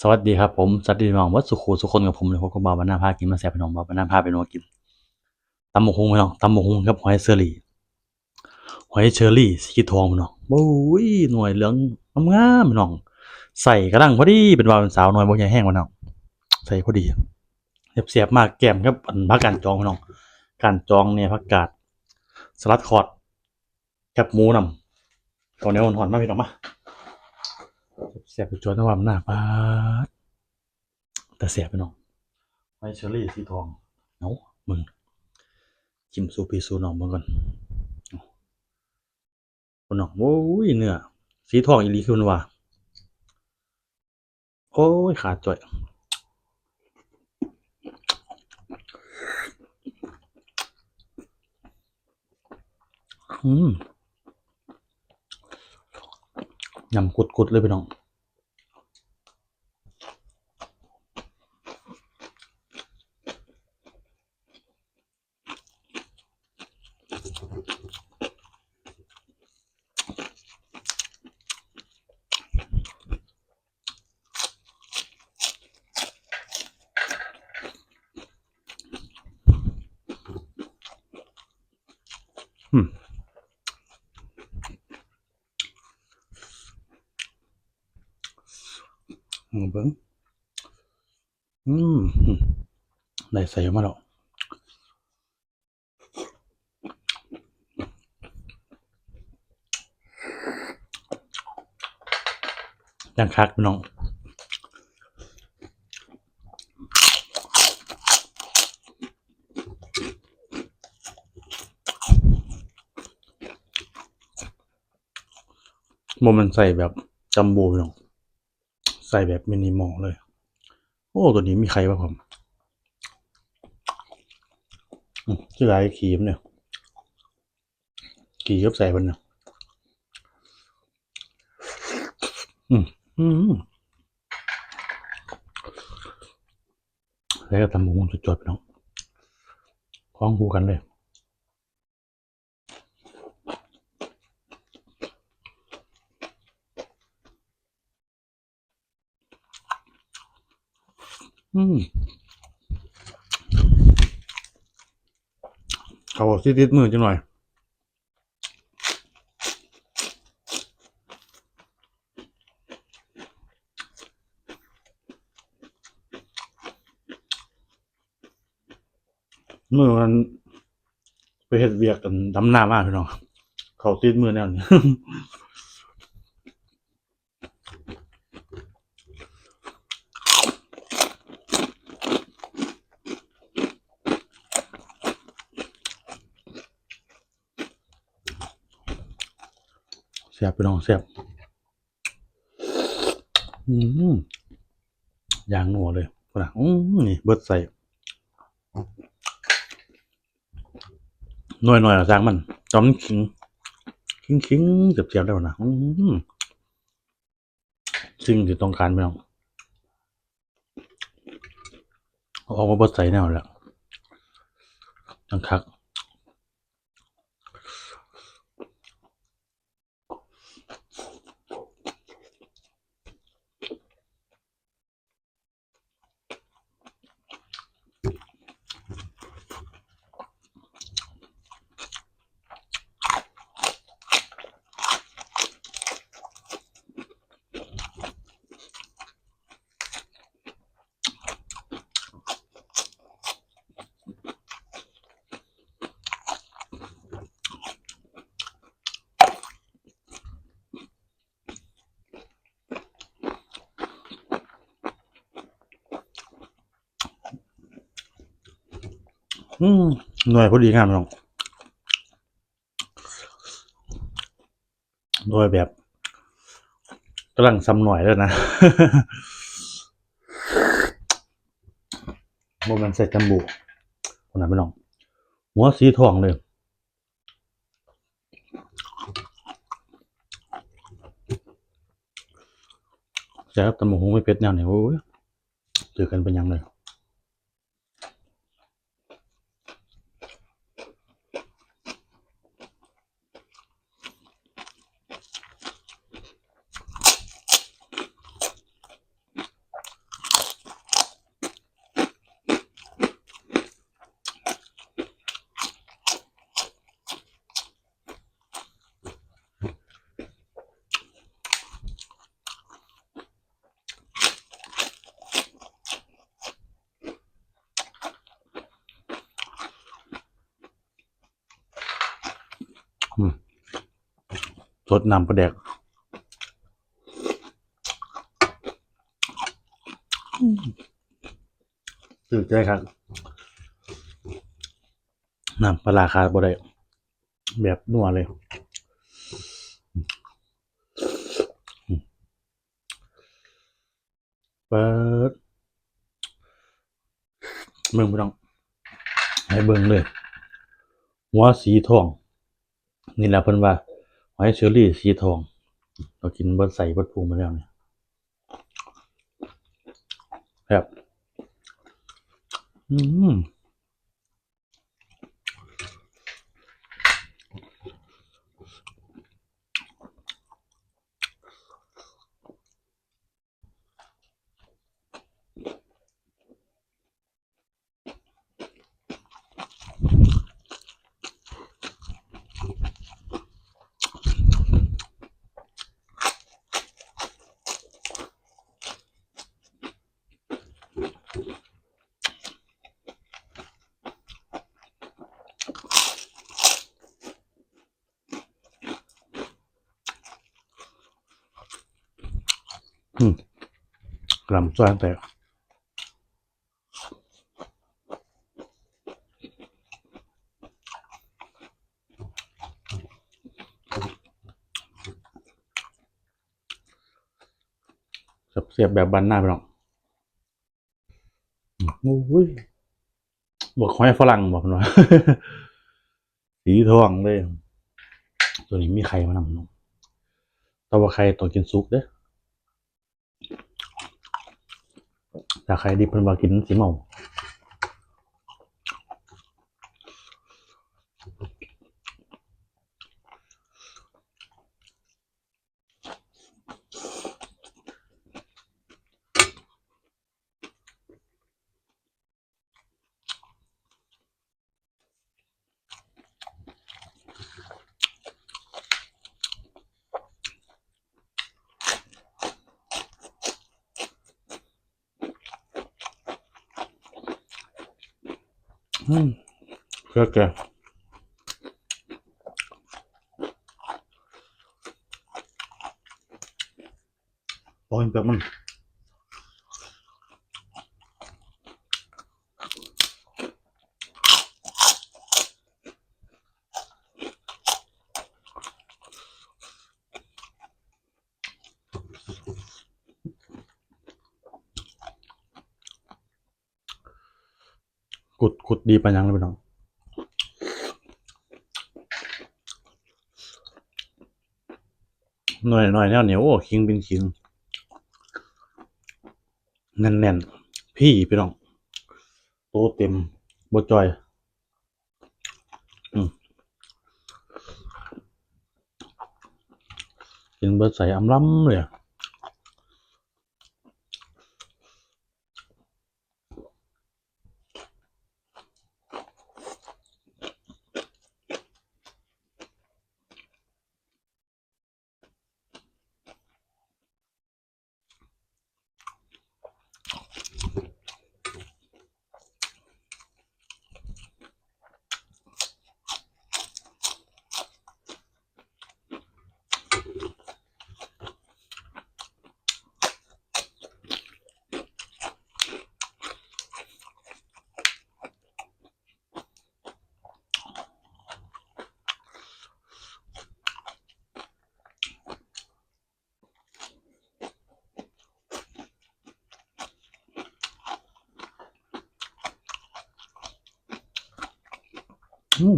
สวัสดีครับผมสวัสดีน้องวัดสุขูสุคนกับผมเลยผมก็บาวบรรณาพากินมาแซ่บพี่น้องบาวบรรณาพาไปนัวกินตำหมกฮุงพี่น้องตำหมกฮุงกับหอยเชอรี่หอยเชอรี่สีทองพี่น้องโอ้ยหน่วยเหลืองงามๆพี่น้อง ใส่กระดังพอดีเป็นวาวเป็นสาวหน่วยบ่ใหญ่แห้งพี่น้องใส่พอดีเสียบมากแก้มครับอันผักกาดจองพี่น้องการจองเนี่ยผักกาดสลัดคอร์ดแคบหมูนำข้าวเหนียวหอนมาพี่น้องมา เสียบไปจวนทั้งวันหน้าปาดแต่เสียบไปน้องไอเชอรี่สีทองเอามึงจิ้มซูพีซูน้องมึงก่อนเอาคนน้องโอ้ยเนื้อสีทองอีหลีคือมันว่าโอ้ยขาดจ่อยอืมยำกุดๆเลยพี่น้อง เอาเบิ้งอืมได้ใส่มาแล้วยังคักพี่น้องโมมันใส่แบบจัมโบ้พี่น้อง ใส่แบบมินิมอลเลย โอ้ ตัวนี้มีใครบ้างผมชื่ออะไรขีมเนี่ย ขีกับใส่บนเนี่ยอืมอืมแล้วก็ตำหมูจุดจดๆพี่น้องคล้องคู่กันเลย เขาบอกติดมือจังหน่อยมือมันไปเฮ็ดเวียกกันดำหน้ามากพี่น้องเขาติดมือแนวนี้ เสียบไปน้องเสียบอืมยางหนัวเลยนะอืมนี่เบิดใส่หน่อยหน่อยละจางมันจอมขิงขิงขิงเสียบเสียบได้หมนะอืมสิ่งที่ต้องการไม่ต้องเอาอกมาเบิดใส่แน่แหละจังคัก อืมหน่วยพอดีงามน้องหน่วยแบบกำลังซ้ำหน่วยแล้วนะโมมันใส่จัมบูคนนั้นไม่น้อง หัวสีทองเลยใช่ครับตำหมกหงไม่เป็ดแนวเนี่ยโอ้ยเจอกันเป็นยังเลย ส ดน้ำปลาแดกตื่นใจครับน้ำปลาราขาดบ่ได้แบบนัวเลยเปิดเบิ่งบ่ต้องให้เบิ่งเลยหัวสีทอง นี่แหละเพิ่นว่า หอยเชอรี่สีทอง เรากินบดใส่บดพุงมาแล้วเนี่ยแบบอืม ลำจ้านแต่เสียบๆแบบบันหน้าไปหรอกโอ้ยบอกหอยฝรั่งบอกหน่อยสีทองเลย ตัวนี้มีไข่มานำเนมแต่ว่าไข่ต้องกินซุกเด้อ ถ้าใครดิบเพิ่นว่ากินสีเมา อืมเพื่ อแกปล่อยแบบมันกุดกุดดีไปยังเลยพี่น้องหน่อยหน่อยแนวเหนียวโอ้คิงเป็นคิงแน่นแน่นพี่พี่น้องโตเต็มบจอยกินเบิดใส่อำล้ำเลยอะ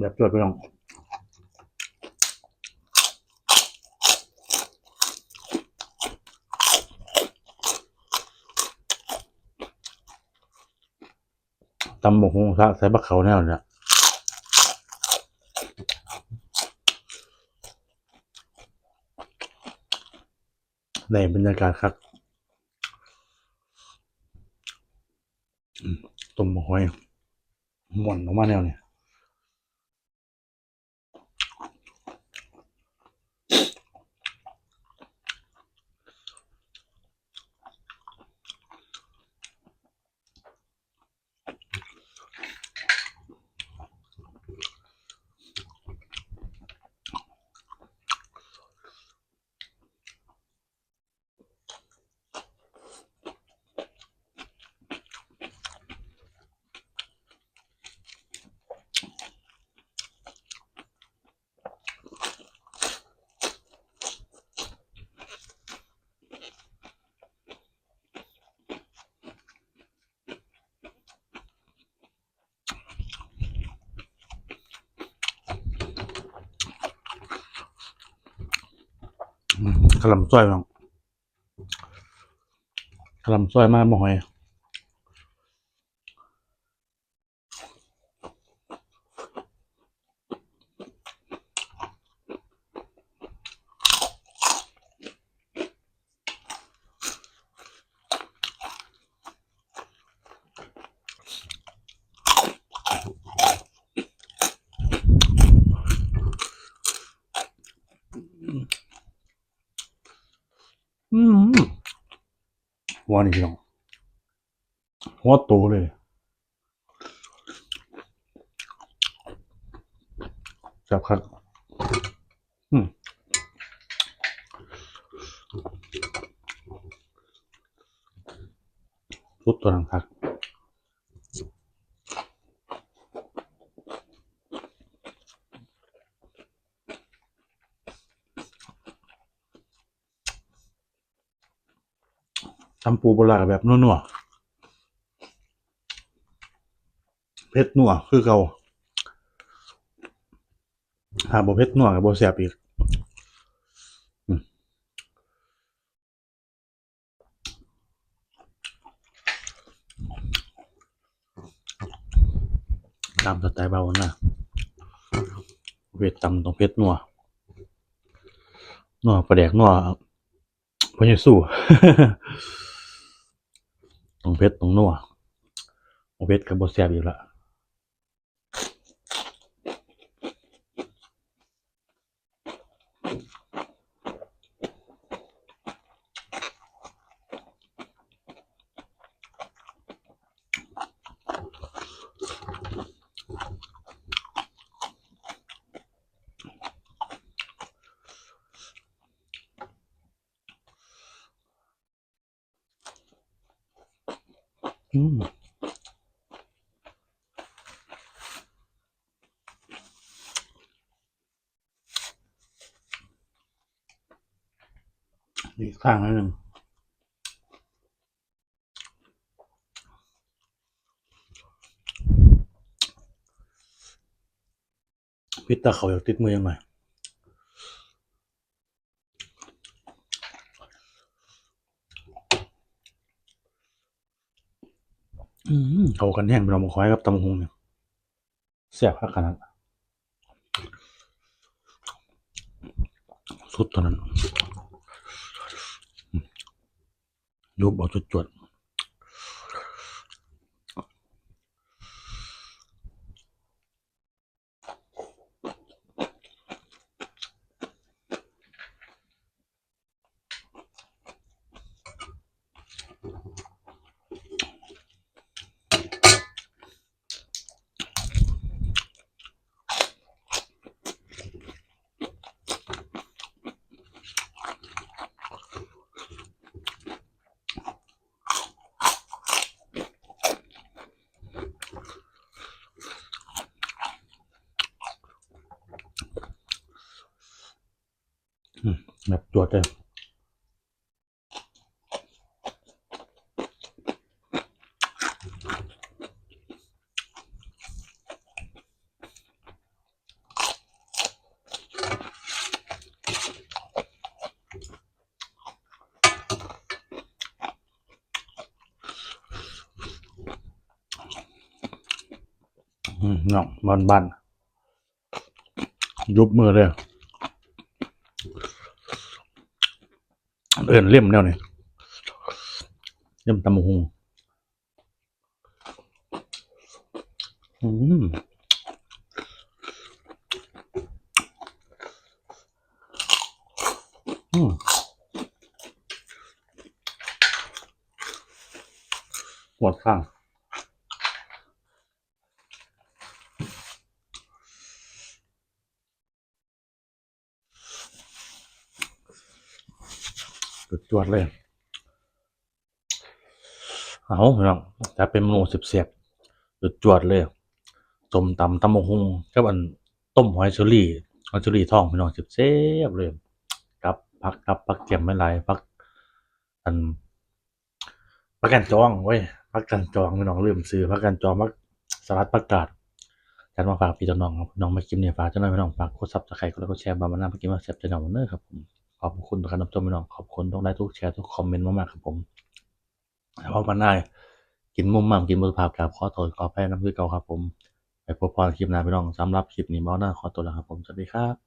แบบจวดพี่น้องตำบกฮงซะใส่บักเขาแนวเนี่ยในบรรยากาศครับต้มหอยหม่วนออกมาแนวเนี่ย ขลำซ้อยน้องขลำซ้อยมากบ่หอย อืม หัวนี่พี่น้องหัวโตเลยจับครับอืมสุดตัวนั้นคักต ปูโบราแบบนัวๆเผ็ดนัวคือเก่าหาบ่เผ็ดนัวกับบ่แซ่บอีกตามสไตล์เบานะเวทตำต้องเผ็ดนัวนัวประแดกนัวพระเยซู ตรงเพชรตรงนัวโอเพชรกับบดแซบอยู่ละ อืมอีกข้างนิดนึงพิษตาเขาอยากติดมือยังไงอืม เขากันแห้งเป็นเรามาคอยกับตำหงเนี่ยเสียบขนาดสุดตอนนั้นอืมรูปเอาจวดๆอืม แบบจวดเลยน้องบานบานยุบมือเลย เอินเล่มแล้วนี่เล่มตำบักหงอืมอืมปวดข้าง จวดเลย เอาพี่น้องจะเป็นเมนูเสียบๆจวดเลยต้มตำตำบักหุงกับอันต้มหอยเชอรี่หอยเชอรี่ทองพี่น้องเสียบๆเลยกับผักกับผักเกียไม่ลายผักอันผักกันจองเว้ยผักกันจองพี่น้องลืมซื้อผักกันจองผักสลัดผักกาดจัดมาฝากพี่น้องครับน้องมากินเนี่ยฝากเจ้าหน่อยพี่น้องฝากกดซับสไครต์กดไลค์กดแชร์บาร์มาหน้าไปกินมาแซ่บเจ้าหน่อยเนอครับผม ขอบคุณทุการรับชมพี่น้องขอบคุณทุกไลค์ทุกแชร์ทุกคอมเมนต์มากๆครับผมเพราะมันได้กินมุมมั่งกินบุตรภาพกับขอโทษขอแพ้น้ำคือเก่าครับผม ไปพบพรคลิปหน้าพี่น้องสำหรับคลิปนี้มาหน้าขอตัวแล้วครับผมสวัสดีครับ